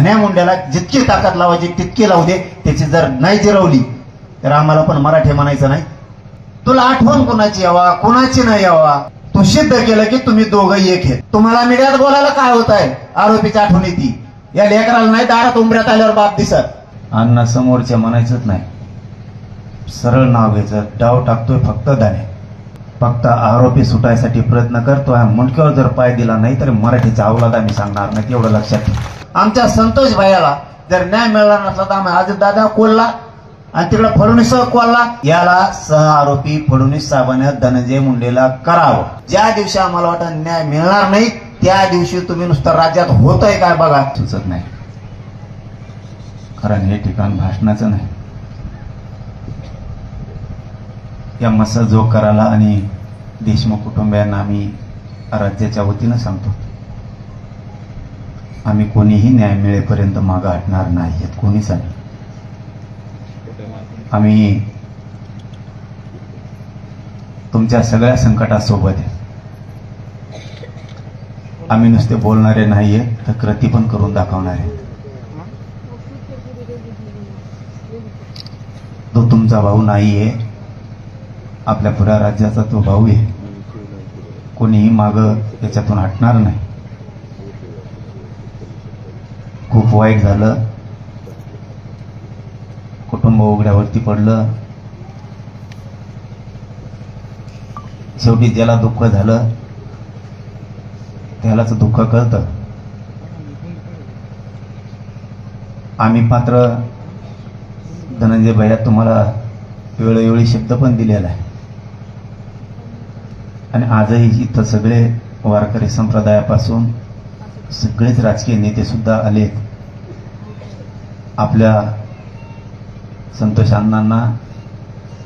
धन्या मुंड्याला जितकी ताकद लावायची तितकी लावू दे. त्याची जर नाही जिरवली तर आम्हाला पण मराठी म्हणायचं नाही. तुला आठवण कोणाची यावा कोणाची नाही यावा? तू सिद्ध केलं की तुम्ही दोघं एक आहेत. तुम्हाला मीडियात बोलायला काय होत आहे? आरोपीची आठवण येते. या लेकराला नाही दारात उंबऱ्यात आल्यावर बाप दिसत. अण्णा समोरच्या म्हणायचंच नाही. सरळ नाव घ्यायचं. डाव टाकतोय फक्त दाणे. फक्त आरोपी सुटायसाठी प्रयत्न करतोय. मुंडक्यावर जर पाय दिला नाही तर मराठीचा अवलाद आम्ही सांगणार नाही. तेवढं लक्षात ठेवा. आमच्या संतोष भायाला जर न्याय मिळाला नसला तर आम्ही आज दादा कोल्हा आणि तिकडे फडणवीस कोल्हा याला सह आरोपी फडणवीस साहेबांनी धनंजय मुंडेला करावं. ज्या दिवशी आम्हाला वाटत न्याय मिळणार नाही त्या दिवशी तुम्ही नुसतं राज्यात होतंय काय बघा? सुचत नाही. कारण हे ठिकाण भाषणाचं नाही. या मसा जोकाराला आणि देशमुख कुटुंबियांना आम्ही राज्याच्या वतीनं सांगतो. आम्ही कोणीही न्याय मिळेपर्यंत मागं हटणार नाही कोणीच नाही. आम्ही तुमच्या सगळ्या संकटासोबत आहे. आम्ही नुसते बोलणारे नाहीये तर कृती पण करून दाखवणारे तो तुमचा भाऊ नाहीये. आपल्या पुऱ्या राज्याचा तो भाऊ आहे. कोणीही माग याच्यातून हटणार नाही. वाईट झालं कुटुंब उघड्यावरती पडलं शेवटी ज्याला दुःख झालं त्यालाच दुःख कळतं. आम्ही मात्र धनंजय भैया तुम्हाला वेळोवेळी शब्द पण दिलेला आहे. आणि आजही इथं सगळे वारकरी संप्रदायापासून सगळेच राजकीय नेते सुद्धा आलेत. आपल्या संतोष अण्णांना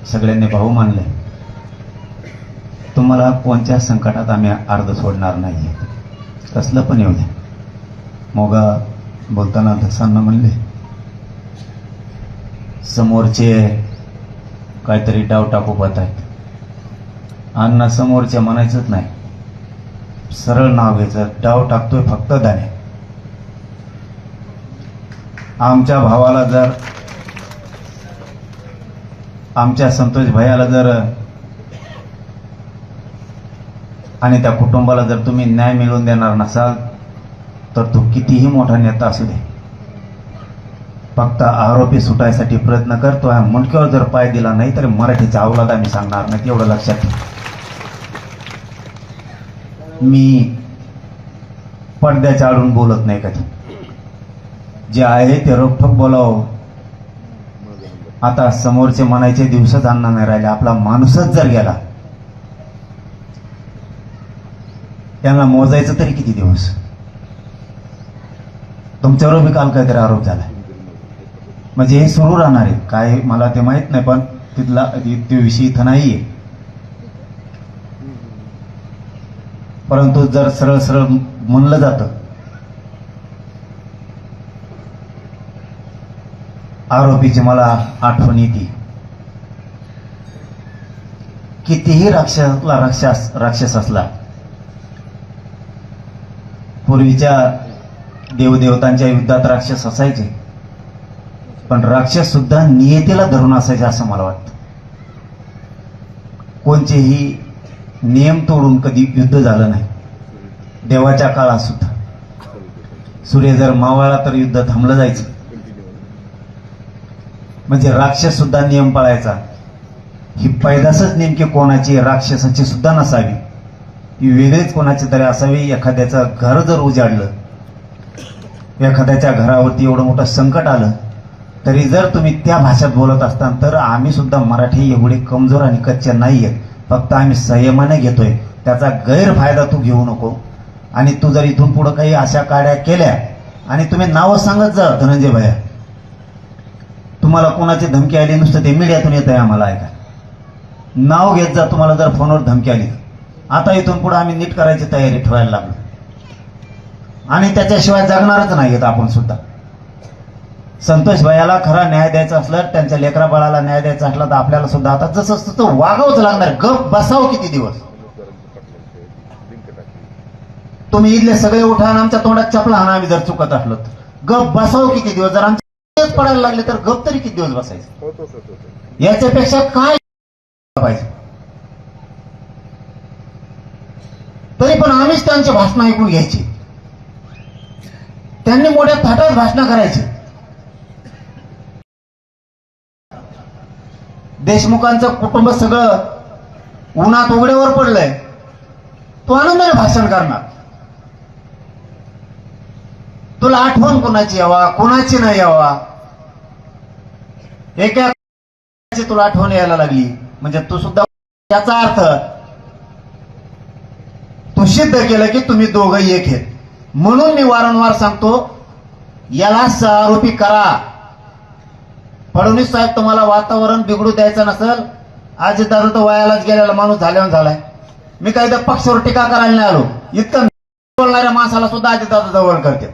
सगळ्यांनी भाऊ मानले तुम्हाला कोणत्या संकटात आम्ही अर्ध सोडणार नाही कसलं पण येऊ द्या मोगा बोलताना अध्यक्षांना म्हणले समोरचे काहीतरी डाव टाकू पाहत आहेत अण्णा समोरच्या म्हणायचंच नाही. सरळ नाव घ्यायचं. डाव टाकतोय फक्त दाणे. आमच्या भावाला जर आमच्या संतोष भैयाला जर आणि त्या कुटुंबाला जर तुम्ही न्याय मिळवून देणार नसाल तर तो कितीही मोठा नेता असू दे. फक्त आरोपी सुटायसाठी प्रयत्न करतो आहे मुंडक्यावर जर पाय दिला नाही तर मराठीचा अवलाद आम्ही सांगणार नाही तेवढं लक्षात ठेव. मी पडद्याच्या आडून बोलत नाही कधी. जे आहे ते रोखोक बोलावं. आता समोरचे म्हणायचे दिवसच आणणार नाही राहिले. आपला माणूसच जर गेला त्यांना मोजायचं तरी किती दिवस? तुमच्यावर बी काल काहीतरी आरोप झालाय. म्हणजे हे सुरू राहणार आहे. काय मला ते माहीत नाही पण तिथला तो विषय इथं नाहीये. परंतु जर सरळ सरळ म्हणलं जातं आरोपीची मला आठवण येते. कितीही राक्षसला राक्षस राक्षस असला पूर्वीच्या देवदेवतांच्या युद्धात राक्षस असायचे. पण राक्षस सुद्धा नियतीला धरून असायचे असं मला वाटतं. कोणतेही नियम तोडून कधी युद्ध झालं नाही. देवाच्या काळात सुद्धा. सूर्य जर मावळला तर युद्ध थांबलं जायचं. म्हणजे राक्षस सुद्धा नियम पाळायचा. ही पैदासच नेमकी कोणाची राक्षसाची सुद्धा नसावी. ही वेगळीच कोणाची तरी असावी? एखाद्याचं घर जर उजाडलं एखाद्याच्या घरावरती एवढं मोठं संकट आलं तरी जर तुम्ही त्या भाषेत बोलत असताना तर आम्ही सुद्धा मराठी एवढे कमजोर आणि कच्चे नाही आहेत फक्त आम्ही संयमाने घेतोय. त्याचा गैरफायदा तू घेऊ नको. आणि तू जर इथून पुढं काही अशा काड्या केल्या आणि तुम्ही नावं सांगत जा धनंजय भैया. तुम्हाला कोणाची धमकी आली नुसतं ते मीडियातून येत आहे आम्हाला ऐका. नाव घेत जा तुम्हाला जर फोनवर धमकी आली आता इथून पुढे आम्ही नीट करायची तयारी ठेवायला लागलो. आणि त्याच्याशिवाय जगणारच नाही आपण सुद्धा. संतोष भैयाला खरा न्याय द्यायचा असला त्यांच्या लेकरा बाळाला न्याय द्यायचा असला तर आपल्याला सुद्धा आता जसं तसं वागावंच लागणार गप बसावं किती दिवस? तुम्ही इथले सगळे उठा आणि आमच्या तोंडात चपला आणा आम्ही जर चुकत असलो तर. गप बसावं किती दिवस? जर आमच्या तेच पडायला लागले तर गप तरी किती दिवस बसायचं? होत याच्यापेक्षा काय पाहिजे? तरी पण आम्हीच त्यांचे भाषण ऐकून घ्यायची. त्यांनी मोठ्या थाटात भाषण करायची. देशमुखांचं कुटुंब सगळं उन्हात उघड्यावर पडलंय. तो आनंदाने भाषण करणार. तुला आठवण कोणाची यावा कोणाची नाही यावा? एका तुला आठवण यायला लागली. म्हणजे तू सुद्धा याचा अर्थ तू सिद्ध केलं की तुम्ही दोघं एक आहेत. म्हणून मी वारंवार सांगतो याला सहारोपी करा. फडणवीस साहेब तुम्हाला वातावरण बिघडू द्यायचं नसेल आज दादा तर वयालाच गेलेला माणूस झाल्यावर झालाय. मी काही त्या पक्षावर टीका करायला नाही आलो. इतकं बोलणाऱ्या माणसाला सुद्धा अजितदादा जवळ करते.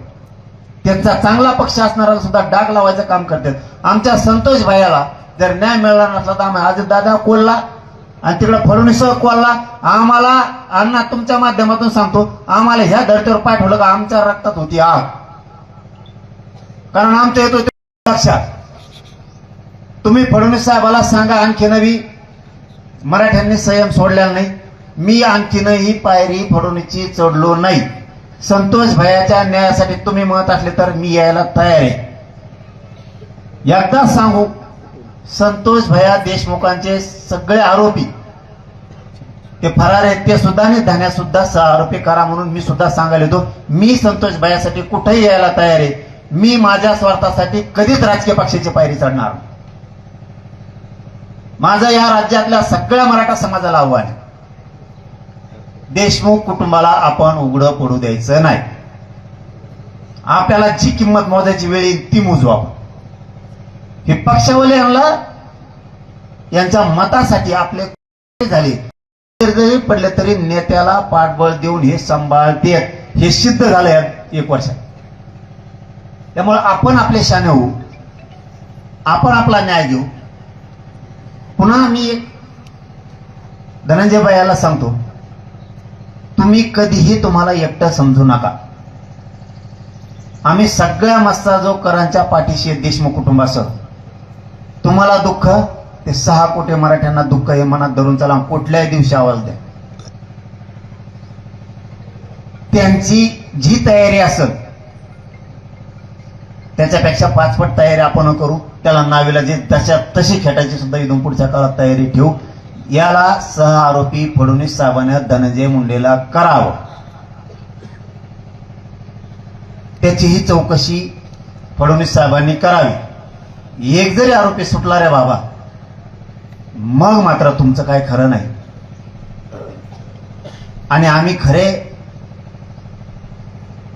त्यांचा चांगला पक्ष असणाऱ्याला सुद्धा डाग लावायचं काम करतात. आमच्या संतोष भायाला जर न्याय मिळाला नसला तर आम्ही आज दादा कोल्हा आणि तिकडे फडणवीस कोल्हा आम्हाला अण्णा तुमच्या माध्यमातून सांगतो आम्हाला ह्या धर्तीवर पाठवलं का आमच्या रक्तात होती आग. कारण आमच्या येतो लक्षात. तुम्ही फडणवीस साहेबाला सांगा आणखी नवी. मराठ्यांनी संयम सोडलेला नाही. मी आणखीनही पायरी फडणवीसची चढलो नाही. संतोष भयाच्या न्यायासाठी तुम्ही म्हणत असले तर मी यायला तयार आहे. एकदा सांगू संतोष भया देशमुखांचे सगळे आरोपी ते फरार आहेत ते सुद्धा आणि धान्या सुद्धा आरोपी करा म्हणून मी सुद्धा सांगायला येतो. मी संतोष भयासाठी कुठेही यायला तयार आहे. मी माझ्या स्वार्थासाठी कधीच राजकीय पक्षाची पायरी चढणार माझा या राज्यातल्या सगळ्या मराठा समाजाला आव्हान आहे. देशमुख कुटुंबाला आपण उघडं पडू द्यायचं नाही. आपल्याला जी किंमत मोजायची वेळ येईल ती मोजू आपण हे पक्षवाले यांना यांच्या मतासाठी आपले झाले? जरी पडले तरी नेत्याला पाठबळ देऊन हे सांभाळते. हे सिद्ध झालं एक वर्षात. त्यामुळे आपण आपले शाने होऊ. आपण आपला न्याय घेऊ. पुन्हा मी एक धनंजयबाई याला सांगतो. तुम्ही कधीही तुम्हाला एकटं समजू नका. आम्ही सगळ्या मस्ताजोकरांच्या पाठीशी देशमुख कुटुंबासह. तुम्हाला दुःख ते सहा कोटी मराठ्यांना दुःख हे मनात धरून चला कुठल्याही दिवशी आवाज द्या. त्यांची जी तयारी असेल त्याच्यापेक्षा पाचपट तयारी आपण करू त्याला नावीला जे तशा तशी खेटायची सुद्धा इथून पुढच्या काळात तयारी ठेवू. याला सह आरोपी फडणवीस साहेबांना धनंजय मुंडेला करावं. त्याचीही चौकशी फडणवीस साहेबांनी करावी. एक जरी आरोपी सुटला रे बाबा मग मात्र तुमचं काय खरं नाही. आणि आम्ही खरे